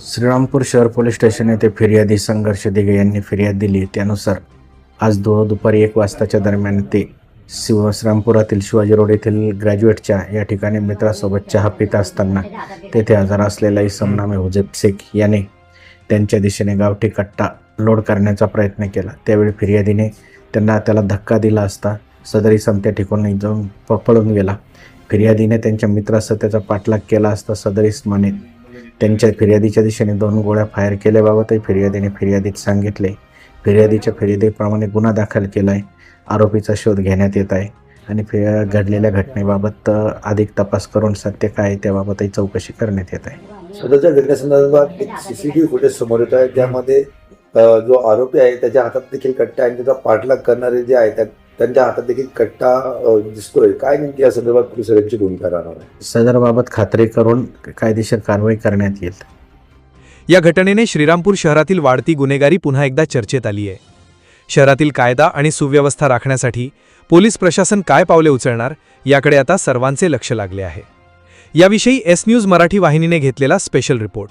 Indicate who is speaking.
Speaker 1: श्रीरामपूर शहर police station येथे फिर्यादी संघर्ष दिघे यांनी फिर्याद दिली. त्यानुसार आज दो दुपारी एक वाजताच्या दरम्यान ते शिव श्रीरामपुरातील शिवाजी रोड येथील ग्रॅज्युएटच्या या ठिकाणी मित्रासोबत चहा पित असताना तेथे आजार असलेला इसम नामे हुजेब शेख याने त्यांच्या दिशेने गावठी कट्टा लोड करण्याचा प्रयत्न केला. त्यावेळी फिर्यादीने त्यांना त्याला धक्का दिला असता सदरी समत्या ठिकाणी जाऊन प- पळून गेला. फिर्यादीने त्यांच्या मित्रासह त्याचा पाठलाग केला असता सदरीस माने त्यांच्या फिर्यादीच्या दिशेने दोन गोळ्या फायर केल्याबाबतही फिर्यादीने फिर्यादीत सांगितले. फिर्यादीच्या फिर्यादीप्रमाणे गुन्हा दाखल केला आहे आरोपीचा शोध घेण्यात येत आहे आणि फि घडलेल्या घटनेबाबत अधिक तपास करून सत्य काय त्याबाबतही चौकशी करण्यात येत आहे.
Speaker 2: सदरच्या घटनेसंदर्भात एक सीसीटीव्ही फुटेज समोर येत आहे. त्यामध्ये जो आरोपी आहे त्याच्या हातात देखील कट्टा आणि त्याचा पाठलाग करणारे जे आहे त्या- त्यांच्या हातात देखील कट्टा दिसतोय. काय नेमकी या संदर्भात पोलिसांची भूमिका राहणार आहे?
Speaker 1: सदरबाबत खात्री करून कायदेशीर कारवाई करण्यात येईल.
Speaker 3: या घटनेने श्रीरामपूर शहरातील वाढती गुन्हेगारी पुन्हा एकदा चर्चेत आली आहे. शहरातील कायदा आणि सुव्यवस्था राखण्यासाठी पोलीस प्रशासन काय पावले उचलणार याकडे आता सर्वांचे लक्ष लागले आहे. याविषयी एस न्यूज मराठी वाहिनीने घेतलेला स्पेशल रिपोर्ट.